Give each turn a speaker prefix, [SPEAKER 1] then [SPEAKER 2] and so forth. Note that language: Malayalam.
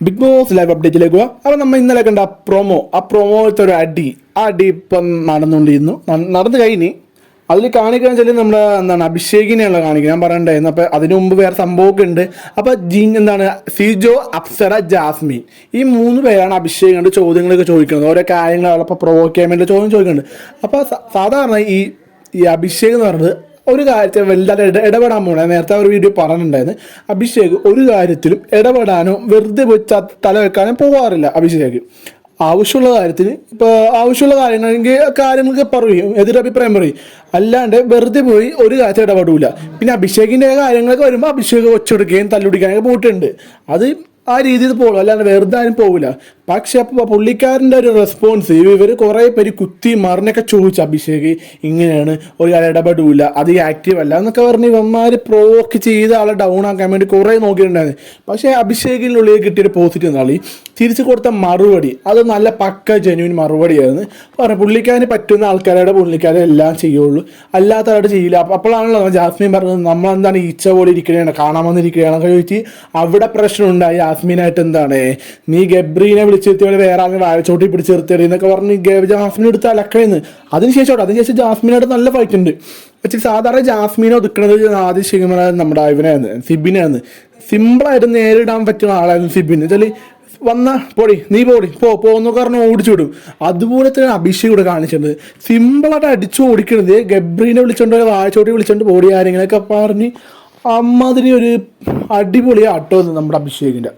[SPEAKER 1] ബിഗ് ബോസ് ലൈവ് അപ്ഡേറ്റിലേക്ക് പോവാം. അപ്പോൾ നമ്മൾ ഇന്നലെ കണ്ട പ്രൊമോ ആ പ്രൊമോത്തെ ഒരു അടി ആ അടി ഇപ്പം നടന്നുകൊണ്ടിരുന്നു നടന്നു കഴിഞ്ഞ് അതിൽ കാണിക്കാൻ വെച്ചാൽ നമ്മുടെ എന്താണ് അഭിഷേകിനെയുള്ള കാണിക്കുക ഞാൻ പറയണ്ടായിരുന്നു. അപ്പോൾ അതിനു മുമ്പ് വേറെ സംഭവമൊക്കെ ഉണ്ട്. അപ്പോൾ ജീൻ എന്താണ് സിജോ അപ്സര ജാസ്മിൻ. ഈ മൂന്ന് പേരാണ് അഭിഷേക് കണ്ട് ചോദ്യങ്ങളൊക്കെ ചോദിക്കുന്നത്. ഓരോ കാര്യങ്ങൾ അപ്പോൾ പ്രൊവോക്ക് ചെയ്യാൻ വേണ്ടി ചോദ്യം ചോദിക്കുന്നുണ്ട്. അപ്പോൾ സാധാരണ ഈ ഈ അഭിഷേക് എന്ന് പറയുന്നത് ഒരു കാര്യത്തെ വലുതായിട്ട് ഇട ഇടപെടാൻ പോകണേ നേരത്തെ ഒരു വീഡിയോ പറഞ്ഞിട്ടുണ്ടായിരുന്നു. അഭിഷേക് ഒരു കാര്യത്തിലും ഇടപെടാനോ വെറുതെ ത- തല വെക്കാനോ പോകാറില്ല അഭിഷേക്. ആവശ്യമുള്ള കാര്യത്തിന് ഇപ്പോൾ ആവശ്യമുള്ള കാര്യങ്ങളെങ്കിൽ കാര്യങ്ങൾക്ക് പറയും. എതിരഭിപ്രായം പറയും. അല്ലാണ്ട് വെറുതെ പോയി ഒരു കാര്യത്തിൽ ഇടപെടില്ല പിന്നെ അഭിഷേകിന്റെ കാര്യങ്ങളൊക്കെ വരുമ്പോൾ അഭിഷേക് ഒച്ചെടുക്കുകയും തല്ലുടിക്കാനൊക്കെ പോയിട്ടുണ്ട്. അത് ആ രീതിയിൽ പോകും അല്ലാണ്ട് വെറുതെ ആരും പോകില്ല പക്ഷെ അപ്പോൾ പുള്ളിക്കാരന്റെ ഒരു റെസ്പോൺസ് ഇവർ കുറേ പേര് കുത്തി മറിഞ്ഞൊക്കെ ചോദിച്ചു അഭിഷേക് ഇങ്ങനെയാണ് ഒരു കാര്യം ഇടപെടൂല അത് ആക്റ്റീവ് അല്ല എന്നൊക്കെ പറഞ്ഞ് ഇവന്മാർ പ്രോവോക്ക് ചെയ്ത് ആളെ ഡൗൺ ആക്കാൻ വേണ്ടി കുറേ നോക്കിയിട്ടുണ്ടായിരുന്നു. പക്ഷേ അഭിഷേകിനുള്ളിൽ കിട്ടിയൊരു പോസിറ്റീവ് നാളി തിരിച്ചു കൊടുത്ത മറുപടി. അത് നല്ല പക്ക ജെന്യൂൻ മറുപടിയായിരുന്നു. പറഞ്ഞു പുള്ളിക്കാരന് പറ്റുന്ന ആൾക്കാരുടെ പുള്ളിക്കാരെ എല്ലാം ചെയ്യുള്ളൂ. അല്ലാത്തവരുടെ ചെയ്യില്ല. അപ്പോഴാണല്ലോ ജാസ്മിൻ പറഞ്ഞത് നമ്മളെന്താണ് ഈച്ച പോലെ ഇരിക്കുകയാണ് കാണാൻ വന്നിരിക്കുകയാണെന്ന് ചോദിച്ച് അവിടെ പ്രശ്നം ഉണ്ടായി ജാസ്മിനായിട്ട് എന്താണ്? നീ ഗബ്രീനെ വിളിച്ചിരുത്തിയോടെ വേറെ ആളെ വാഴച്ചോട്ടി പിടിച്ച് നിർത്തിയത് എന്നൊക്കെ പറഞ്ഞ് ജാസ്മിൻ എടുത്ത് അലക്കയെന്ന് അതിനുശേഷം അതിനുശേഷം ജാസ്മിനായിട്ട് നല്ല ഫൈറ്റ് ഉണ്ട്. പക്ഷേ സാധാരണ ജാസ്മിനെ ഒതുക്കുന്നത് ആദ്യം ശിഖമനായിരുന്നു നമ്മുടെ ഇവനായിരുന്നു സിബിനായിരുന്നു സിമ്പിളായിട്ട് നേരിടാൻ പറ്റുന്ന ആളായിരുന്നു സിബിൻ. വെച്ചാൽ വന്ന പൊടി നീ പോടി പോ പോന്ന് കാരണം ഓടിച്ചു വിടും. അതുപോലെ തന്നെ അഭിഷേക് ഇവിടെ കാണിച്ചിട്ടുണ്ട്. സിമ്പിളായിട്ട് അടിച്ചു ഓടിക്കണത് ഗബ്രീനെ വിളിച്ചോണ്ട് വാഴച്ചോട്ടി വിളിച്ചോണ്ട് പോടി കാര്യങ്ങളൊക്കെ പറഞ്ഞ് അമ്മാതിരി ഒരു അടിപൊളി ആട്ടോ നമ്മുടെ അഭിഷേകിന്റെ